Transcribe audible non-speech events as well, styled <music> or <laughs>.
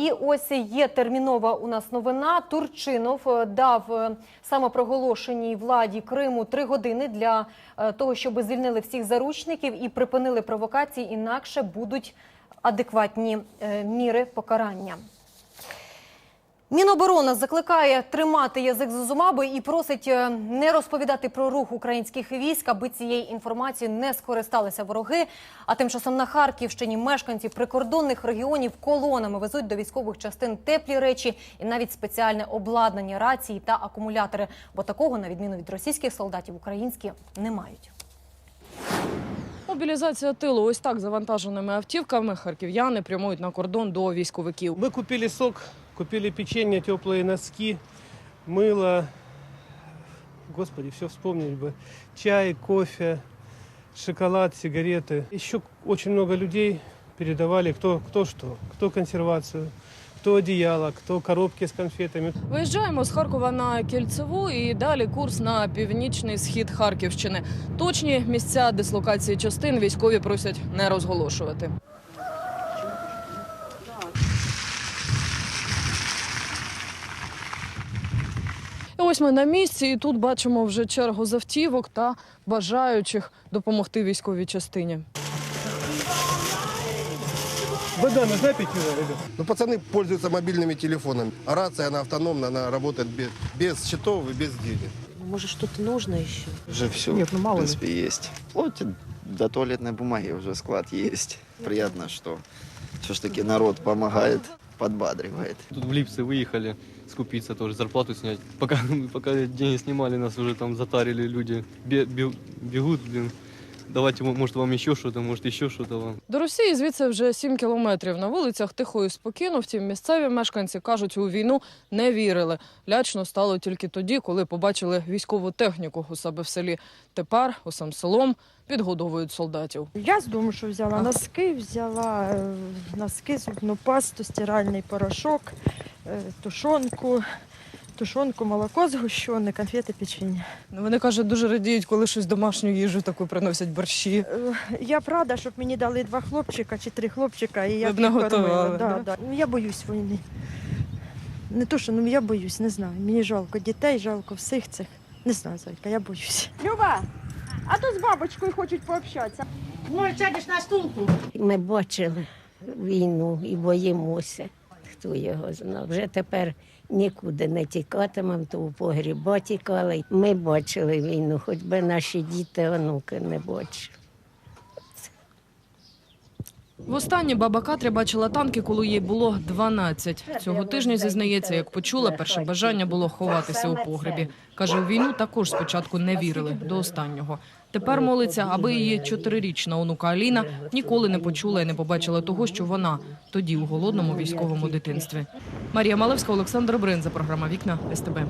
І ось є термінова у нас новина. Турчинов е, дав е, самопроголошеній владі Криму три години для е, того, щоб звільнили всіх заручників і припинили провокації. Інакше будуть адекватні міри покарання. Міноборони закликає тримати язик за зумаби і просить е, не розповідати про рух українських військ, аби цією інформацією не скористалися вороги. А тим часом на Харківщині мешканці прикордонних регіонів колонами везуть до військових частин теплі речі і навіть спеціальне обладнання рації та акумулятори. Бо такого, на відміну від російських солдатів, українські не мають. Мобілізація тилу. Ось так завантаженими автівками харків'яни прямують на кордон до військовиків. Мы купили сок, купили печенье, теплые носки, мыло. Господи, все вспомнить бы. Чай, кофе, шоколад, сигареты. Еще очень много людей передавали, кто, кто что. Кто консервацию, кто одеяло, кто коробки с конфетами. Виїжджаємо з Харкова на Кільцеву і далі курс на північний схід Харківщини. Точні місця дислокації частин військові просять не розголошувати. Ось ми на місці, і тут бачимо вже чергу з автівок та бажаючих допомогти військовій частині. Вода нужна ребят? Ну, пацаны пользуются мобильными телефонами. А рация, она автономна, она работает без, без счетов и без денег. Может, что-то нужно еще? Уже все, Нет, ну мало в ли. принципе, есть. Вплоть до туалетной бумаги уже склад есть. Приятно, что все-таки народ помогает, подбадривает. Тут в Липцы выехали скупиться тоже, зарплату снять. Пока, <laughs> пока деньги снимали, нас уже там затарили люди. Бе- бе- бегут, блин. Давайте, мо- может, вам еще что-то, может, еще что-то вам. До Росії звідси вже 7 кілометрів. На вулицях тихо і спокійно. Втім, місцеві мешканці кажуть, у війну не вірили. Лячно стало тільки тоді, коли побачили військову техніку у себе в селі. Тепер усім селом підгодовують солдатів. Я з дому, що взяла носки, взяла е, носки, зубну пасту, стиральний порошок, е, тушонку, тушонку, молоко згущене, конфети, печення. Ну, Вони кажуть, дуже радіють, коли щось домашню їжу таку приносять борщі. Е, Я б рада, щоб мені дали два хлопчика чи три хлопчика, і я б кормила. Да, да? да. Ну, Я боюсь війни. Не то, що ну я боюсь, не знаю. Мені жалко дітей, жалко всіх цих. Не знаю, Зайка, я боюсь. Люба, а то з бабочкою хочуть пообщатися. Ну, сядеш на стулку. Ми бачили війну і боїмося. Хто його знав. Вже тепер нікуди не тікатимемо, то у погріба тікали. Ми бачили війну, хоч би наші діти, онуки не бачили. Востаннє баба Катря бачила танки, коли їй було 12. Цього тижня зізнається, як почула, перше бажання було ховатися у погребі. Каже, у війну також спочатку не вірили до останнього. Тепер молиться, аби її чотирирічна онука Аліна ніколи не почула і не побачила того, що вона тоді у голодному військовому дитинстві. Марія Малевська, Олександр Бринза, програма Вікна СТБ.